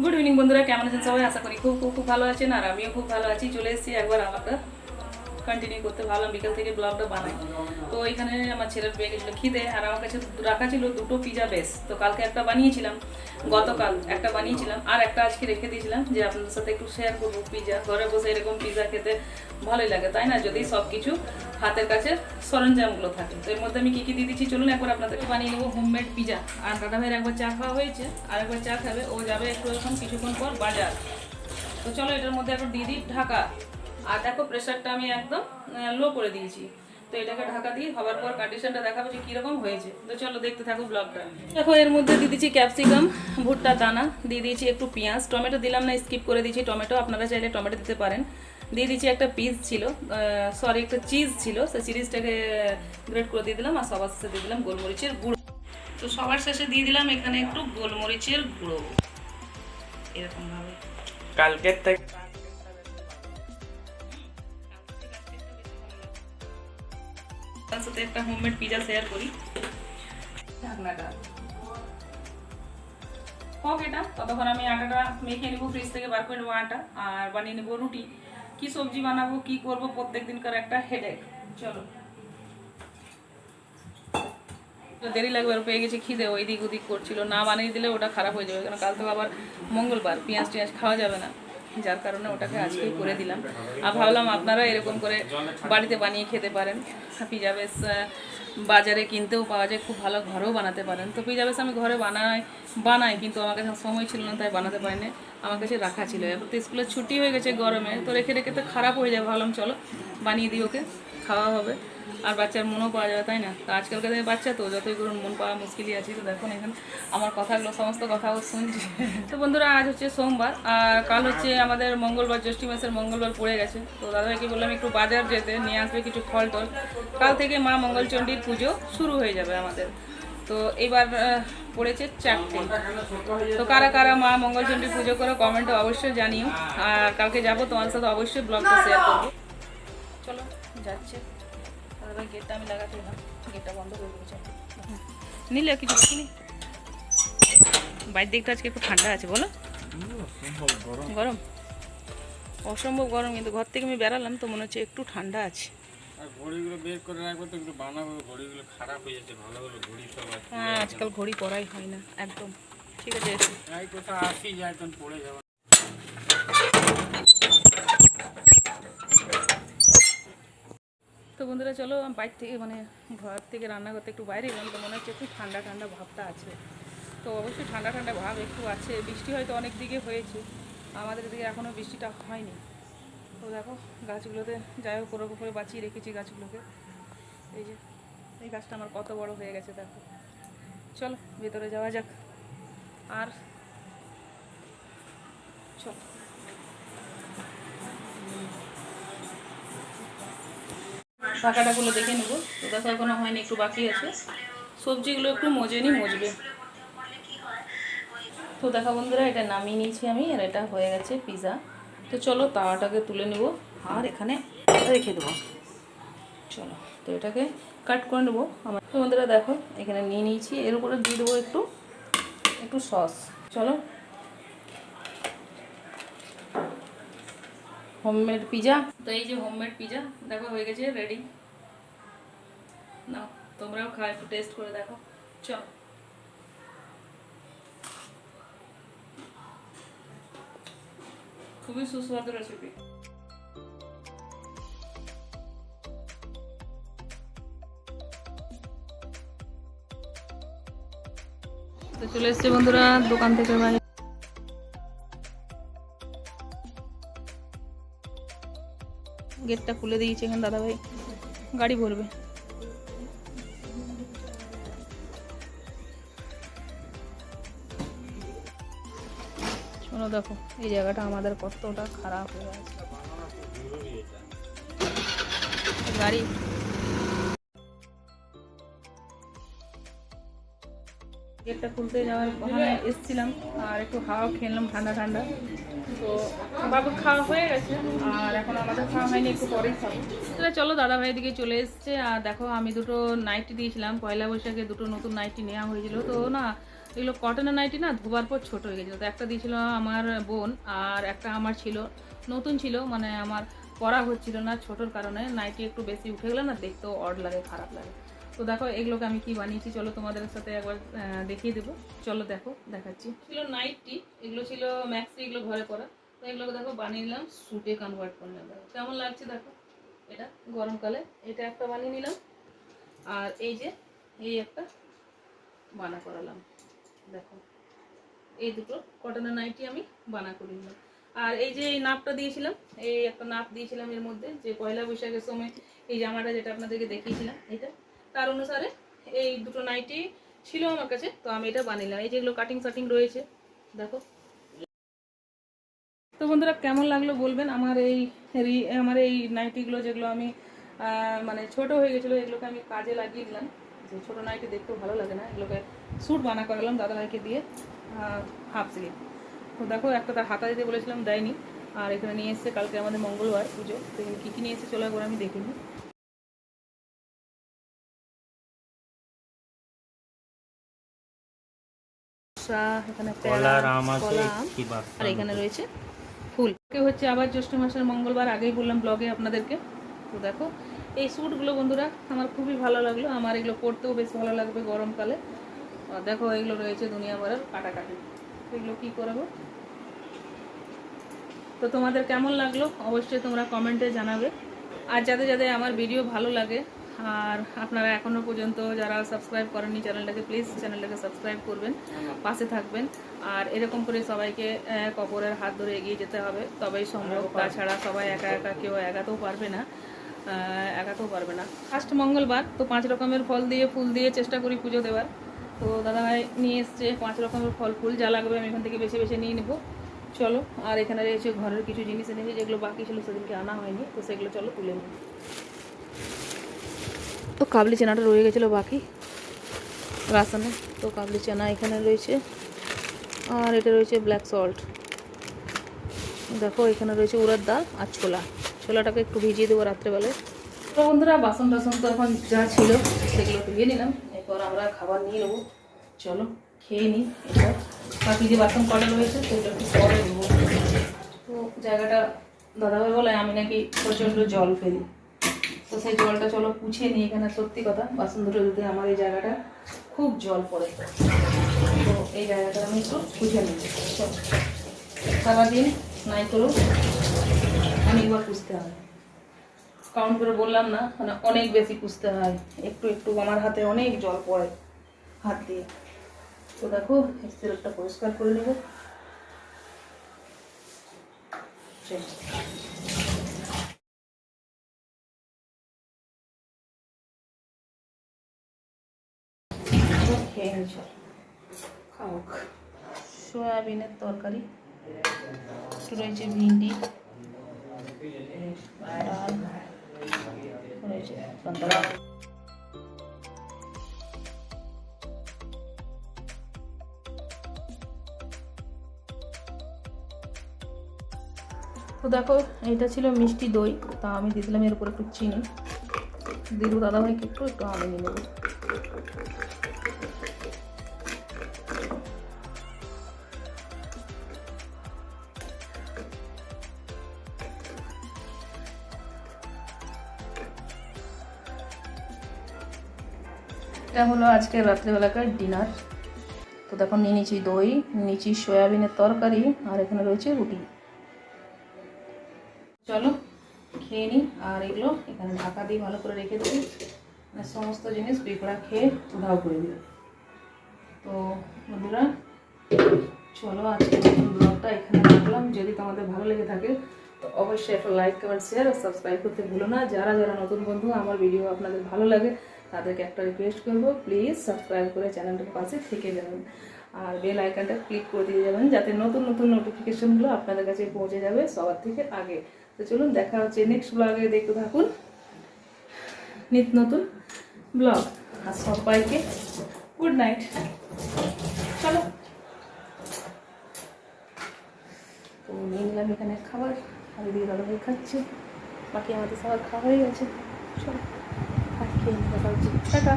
Good evening বন্ধুরা। কেমন আছেন সবাই? আশা করি খুব খুব খুব ভালো আছেন, আর আমিও খুব ভালো আছি। চলে এসেছি একবার আমাকে কন্টিনিউ করতে। ভাবলাম বিকাল থেকে ব্লগটা বানাই। তো এখানে আমার ছেলের পেয়ে গেছিল খিদে, আর আমার কাছে রাখা ছিল দুটো পিজা বেস তো কালকে একটা বানিয়েছিলাম, গতকাল একটা বানিয়েছিলাম, আর একটা আজকে রেখে দিয়েছিলাম যে আপনাদের সাথে একটু শেয়ার করব পিজা ঘরে বসে এরকম পিজা খেতে ভালোই লাগে, তাই না? যদি সব কিছু হাতের কাছে সরঞ্জামগুলো থাকে। তো এর মধ্যে আমি কী কী দিয়ে দিচ্ছি চলুন একবার আপনাদেরকে বানিয়ে নেব হোমমেড পিজা আর দাদা ভাইয়ের একবার চা খাওয়া হয়েছে, আর একবার চা খাবে, ও যাবে একটু এখন কিছুক্ষণ পর বাজার। তো চলো এটার মধ্যে একটু দিয়ে দিই ঢাকা। আর দেখো প্রেশারটা আমি একদম লো করে দিয়েছি। তো এটাকে ঢাকা দিয়ে হওয়ার পর কন্ডিশনটা দেখাবো যে কীরকম হয়েছে। তো চলো দেখতে থাকো ব্লগটা দেখো, এর মধ্যে দিয়ে দিচ্ছি ক্যাপসিকাম ভুট্টা, দানা, দিয়ে দিয়েছি একটু পেঁয়াজ। টমেটো দিলাম না স্কিপ করে দিয়েছি। টমেটো আপনারা চাইলে টমেটো দিতে পারেন। দিয়ে দিচ্ছি একটা পিস ছিল সরি একটা চিজ ছিল। সেই চিজটাকে গ্রেট করে দিয়ে দিলাম আর সবার শেষে দিয়ে দিলাম গোলমরিচের গুঁড়ো। তো সবার শেষে দিয়ে দিলাম এখানে একটু গোলমরিচের গুঁড়ো। এরকমভাবে। কালকের থেকে তার সাথে একটা হোমমেড পিজা শেয়ার করি। ঢাকনাটা। হোক এটা ততক্ষণ আমি আটাটা মেখে নেব ফ্রিজ থেকে বার করে নেব আটা আর বানিয়ে নেব রুটি। কি সবজি বানাবো, কি করব প্রত্যেক দিনকার একটা হেডেক চলো। দেরি লাগবে, আর পেয়ে গেছি খিদে, ওইদিক ওদিক করছিল। না বানিয়ে দিলে ওটা খারাপ হয়ে যাবে কারণ কাল তো আবার মঙ্গলবার পেঁয়াজ টিয়াজ খাওয়া যাবে না। যার কারণে ওটাকে আজকেই করে দিলাম। আর ভাবলাম আপনারা এরকম করে বাড়িতে বানিয়ে খেতে পারেন। পিজা বেশ বাজারে কিনতেও পাওয়া যায়, খুব ভালো ঘরেও বানাতে পারেন। তো পিজা বেশ আমি ঘরে বানাই বানাই, কিন্তু আমার কাছে সময় ছিল না, তাই বানাতে পারিনি। আমার কাছে রাখা ছিল। এবার তো স্কুলে ছুটি হয়ে গেছে গরমে, তো রেখে রেখে তো খারাপ হয়ে যায়। ভাবলাম চলো, বানিয়ে দিই ওকে, খাওয়া হবে। আর বাচ্চার মনও পাওয়া যাবে, তাই না? তো আজকালকার দিনে বাচ্চা তো, যতই করুন মন পাওয়া মুশকিলই আছে, তো দেখুন এখানে আমার কথাগুলো, সমস্ত কথাও শুনছি। তো বন্ধুরা, আজ হচ্ছে সোমবার, আর কাল হচ্ছে আমাদের মঙ্গলবার, জ্যৈষ্ঠী মাসের মঙ্গলবার পড়ে গেছে। তো দাদাকে বললাম একটু বাজার যেতে, নিয়ে আসবে কিছু ফল টল। কাল থেকে মা মঙ্গলচণ্ডীর পুজো শুরু হয়ে যাবে আমাদের। তো এবার পড়েছে চারটে। তো কারা কারা মা মঙ্গলচণ্ডীর পুজো করে কমেন্টে অবশ্যই জানিও। আর কালকে যাব তোমার সাথে অবশ্যই ব্লগটা শেয়ার করব। চলো, যাচ্ছে। গেটটা আমি লাগাতে গেটটা বন্ধ করে দিয়েছে নিলে কিছু বাকি বাইরের দিকটা আজকে একটু ঠান্ডা আছে বলো? গরম? অসম্ভব গরম কিন্তু ঘর থেকে আমি বেরালাম তো মনে হচ্ছে একটু ঠান্ডা আছে। আর ঘড়িগুলো বের করে রাখব তো একটু বানাবো ঘড়িগুলো খারাপ হয়ে যাচ্ছে ভালো ভালো ঘড়ি সব হ্যাঁ আজকাল ঘড়ি পরাই হয় না একদম। ঠিক আছে কোথাও আসি যায় তখন পড়ে যাব। বন্ধুরা, চলো বাইরে থেকে মানে ঘর থেকে রান্না করতে একটু বাইরে এলাম, তো মনে হচ্ছে একটু ঠান্ডা ঠান্ডা ভাবটা আছে। তো অবশ্যই ঠান্ডা ঠান্ডা ভাব একটু আছে। বৃষ্টি হয়তো অনেক দিকে হয়েছে, আমাদের দিকে এখনও বৃষ্টিটা হয়নি। তো দেখো, গাছগুলোতে যাই হোক, ওরকম করে বাঁচিয়ে রেখেছি গাছগুলোকে। এই যে, এই গাছটা আমার কত বড় হয়ে গেছে, দেখো। চলো, ভেতরে যাওয়া যাক। আর চলো। পাকাটাগুলো দেখে নেব। তো দেখো, এখনও হয়নি, একটু বাকি আছে। সবজিগুলো একটু মজেনি মজবে। তো দেখো বন্ধুরা, এটা নামিয়ে নিয়েছি আমি, আর এটা হয়ে গেছে পিৎজা তো চলো, তাওয়াটাকে তুলে নেব, আর এখানে রেখে দেবো। চলো, তো এটাকে কাট করে নেব। আমার বন্ধুরা দেখো, এখানে নিয়ে নিয়েছি, এর উপরে দিয়ে দেবো একটু একটু সস। চলো হোমমেড পিজা। তো এই যে হোমমেড পিজা দেখো হয়ে গেছে রেডি নাও তোমরাও খাও একটু টেস্ট করে দেখো। চল। খুবই সুস্বাদু রেসিপি তো চলে এসছে বন্ধুরা দোকান থেকে ভাই গেটটা খুলে দিয়েছে এখানে দাদাভাই গাড়ি ভরবে। শোনো দেখো, এই জায়গাটা আমাদের কতটা খারাপ হয়ে গাড়ি গেটটা খুলতে যাওয়ার ওখানে এসেছিলাম আর একটু হাওয়া খেলাম ঠান্ডা ঠান্ডা। তো বাবুর খাওয়া হয়ে গেছে আর এখন আমাদের খাওয়া হয়নি, একটু পরেই খাব। তাহলে চলো দাদা ভাই দিকে চলে এসছে আর দেখো আমি দুটো নাইটি দিয়েছিলাম, পয়লা বৈশাখে দুটো নতুন নাইটি নেওয়া হয়েছিল। তো না, এগুলো কটনের নাইটি না, ধোবার পর ছোট হয়ে গেছিল। তো একটা দিয়েছিল আমার বোন আর একটা আমার ছিল, নতুন ছিল মানে আমার পরা হচ্ছিল না ছোটোর কারণে। নাইটি একটু বেশি উঠে গেলে না দেখতেও অড লাগে, খারাপ লাগে। তো দেখো, এগুলোকে আমি কি বানিয়েছি, চলো তোমাদের সাথে একবার দেখিয়ে দেবো। চলো দেখো, দেখাচ্ছি। ছিল নাইটটি এগুলো ছিল ম্যাক্সি, এগুলো ঘরে পরা। তো এগুলোকে দেখো, বানিয়ে নিলাম স্যুটে কনভার্ট করে নিলাম কেমন লাগছে দেখো? এটা গরমকালে এটা একটা বানিয়ে নিলাম। আর এই যে, এই একটা বানা করালাম। দেখো, এই দুটো কটনের নাইটি আমি বানা করে নিলাম। আর এই যে এই নাপটা দিয়েছিলাম, এই একটা নাপ দিয়েছিলাম এর মধ্যে, যে পয়লা বৈশাখের সময় এই জামাটা যেটা আপনাদেরকে দেখিয়েছিলাম, এটা। তার অনুসারে এই দুটো নাইটি ছিল আমার কাছে, তো আমি এটা বানিলাম। এই যেগুলো কাটিং সাটিং রয়েছে, দেখো। তো বন্ধুরা, কেমন লাগল বলবেন? আমার এই আমার এই নাইটিগুলো যেগুলো আমি মানে ছোট হয়ে গেছিল, এগুলোকে আমি কাজে লাগিয়ে দিলাম। যে ছোটো নাইটি দেখতেও ভালো লাগে না, এগুলোকে স্যুট বানা করালাম দাদাভাইকে দিয়ে হাফ স্লিভ তো দেখো, একটা তার হাতা দিতে বলেছিলাম, দেয়নি। আর এখানে নিয়ে এসছে কালকে আমাদের মঙ্গলবার পুজো, তো কী কী নিয়ে এসে চলে আমি দেখিনি এখানে কলা আর এখানে রয়েছে ফুল। হচ্ছে আবার জ্যৈষ্ঠ মাসের মঙ্গলবার আগেই বললাম ব্লগে আপনাদেরকে। তো দেখো এই স্যুটগুলো বন্ধুরা আমার খুবই ভালো লাগল। আমার এগুলো পরতেও বেশ ভালো লাগবে গরমকালে। দেখো এগুলো রয়েছে দুনিয়া ভরের কাটাকাটি। এগুলো কী করব? তো তোমাদের কেমন লাগল? অবশ্যই তোমরা কমেন্টে জানাবে। আর যাদের যাদের আমার ভিডিও ভালো লাগে আর আপনারা এখনও পর্যন্ত যারা সাবস্ক্রাইব করেননি চ্যানেলটাকে প্লিজ চ্যানেলটাকে সাবস্ক্রাইব করবেন পাশে থাকবেন। আর এরকম করে সবাইকে এক অপরের হাত ধরে এগিয়ে যেতে হবে তবেই সম্ভব। তাছাড়া সবাই একা একা কেউ এগাতেও পারবে না আহ, এগাতেও পারবে না। ফার্স্ট মঙ্গলবার তো পাঁচ রকমের ফল দিয়ে ফুল দিয়ে চেষ্টা করি পুজো দেওয়ার। তো দাদাভাই নিয়ে এসছে পাঁচ রকমের ফল ফুল যা লাগবে আমি এখান থেকে বেছে বেছে নিয়ে নেব। চলো আর এখানে রয়েছে ঘরের কিছু জিনিস এনেছে যেগুলো বাকি ছিল সেদিনকে আনা হয়নি তো সেগুলো চলো তুলে নিই। তো কাবলি চানাটা রয়ে গেছিল বাকি। রাসানে তো কাবলি চানা এখানে রয়েছে। আর এটা রয়েছে ব্ল্যাক সল্ট দেখো, এখানে রয়েছে উড়ার ডাল আর ছোলা। ছোলাটাকে একটু ভিজিয়ে দেবো রাত্রেবেলায়। তো বন্ধুরা, বাসন টাসন তো এখন যা ছিল, সেগুলো ধুয়ে নিলাম। এরপর আমরা খাবার নিয়ে নেব। চলো, খেয়ে নিই এরপর বাকি যে বাসন কটা রয়েছে, সেগুলো একটু পরে নেব তো জায়গাটা দাদাভাই বলে, আমি নাকি প্রচণ্ড জল ফেলি। তো সেই জলটা চলো পুছে নিই এখানে, সত্যি কথা। বাসন দুটো ধুতে আমার এই জায়গাটা খুব জল পড়ে। তো এই জায়গাটা আমি একটু পুছে নিই। সারাদিন নাই করো অনেকবার পুষতে হয় কাউন্ট করে বললাম না মানে অনেক বেশি পুষতে হয়। একটু একটু আমার হাতে অনেক জল পড়ে হাত দিয়ে। তো দেখো এক্সেলটা পরিষ্কার করে নেব। খেয়ে নি খাওক। সয়াবিনের তরকারি রয়েছে ভিন্ডি, ডাল, রয়েছে তো দেখো, এটা ছিল মিষ্টি দই, তা আমি দিয়ে এর উপর একটু চিনি। দেবো দাদাভাইকে একটু একটু আমি নিয়ে নেব। এটা হলো আজকে রাত্রেবেলাকার ডিনার। তো দেখো নিয়ে নিয়েছি দই, নিয়েছি সয়াবিনের তরকারি, আর এখানে রয়েছে রুটি। চলো, খেয়ে নিই আর এগুলো এখানে ঢাকা দিয়ে ভালো করে রেখে দিই। মানে সমস্ত জিনিস পিঁপড়া খেয়ে উধাও করে দেবে তো বন্ধুরা, চলো আজকে ব্লগটা এখানে রাখলাম। যদি তোমাদের ভালো লেগে থাকে, তো অবশ্যই একটা লাইক কমেন্ট শেয়ার আর সাবস্ক্রাইব করতে ভুলো না। যারা যারা নতুন বন্ধু, আমার ভিডিও আপনাদের ভালো লাগে তাদেরকে একটা রিকোয়েস্ট করব প্লিজ সাবস্ক্রাইব করে চ্যানেলটার পাশে থেকে যাবেন। আর বেল আইকনটা ক্লিক করে দিয়ে যাবেন, যাতে নতুন নতুন নোটিফিকেশনগুলো আপনাদের কাছে পৌঁছে যাবে সবার থেকে আগে। তো চলুন, দেখা হচ্ছে নেক্সট ব্লগে দেখতে থাকুন। নিত নতুন ব্লগ আর সবাইকে গুড নাইট চলো। তো নিয়ে নিলাম এখানে খাবার। আর এদিকে দাদাভাই খাচ্ছে। বাকি আমাদের সবার হয়ে গেছে। চলো। আর খেয়ে নিতে পারছি টাটা